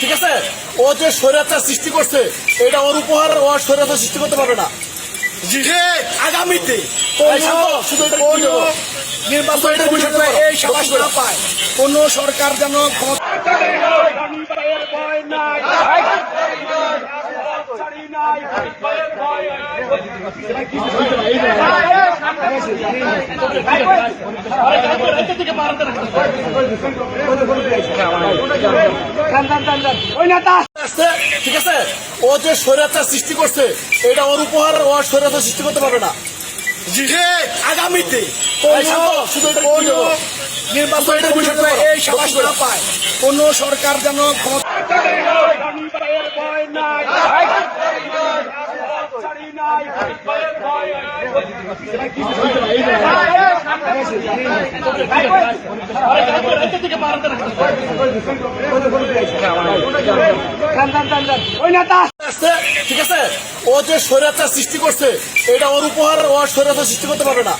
ঠিক আছে? ও যে স্বৈরাচার সৃষ্টি করছে, এটা ওর উপহার, ও আর স্বৈরাচার সৃষ্টি করতে পারবে না। যে আগামীতে এই? নির্বাচনের সাবাস না পায় কোন সরকার যেন ওই নেতা আসছে ঠিক আছে ও যে স্বৈরাচার সৃষ্টি করছে এটা ওর উপহার ও আর স্বৈরাচার সৃষ্টি করতে পারবে না যে আগামীতে এই নির্বাচনের সাবাস পায় কোন সরকার যেন ক্ষমতা ঠিক আছে? ও যে স্বৈরাচার সৃষ্টি করছে এটা ওর উপহার ও স্বৈরাচার সৃষ্টি করতে পারবে না।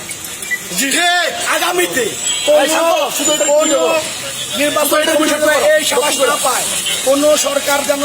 আগামীতে নির্বাচন নির্বাচনের বিষয়টা এই সাবাস পায়। কোন সরকার যেন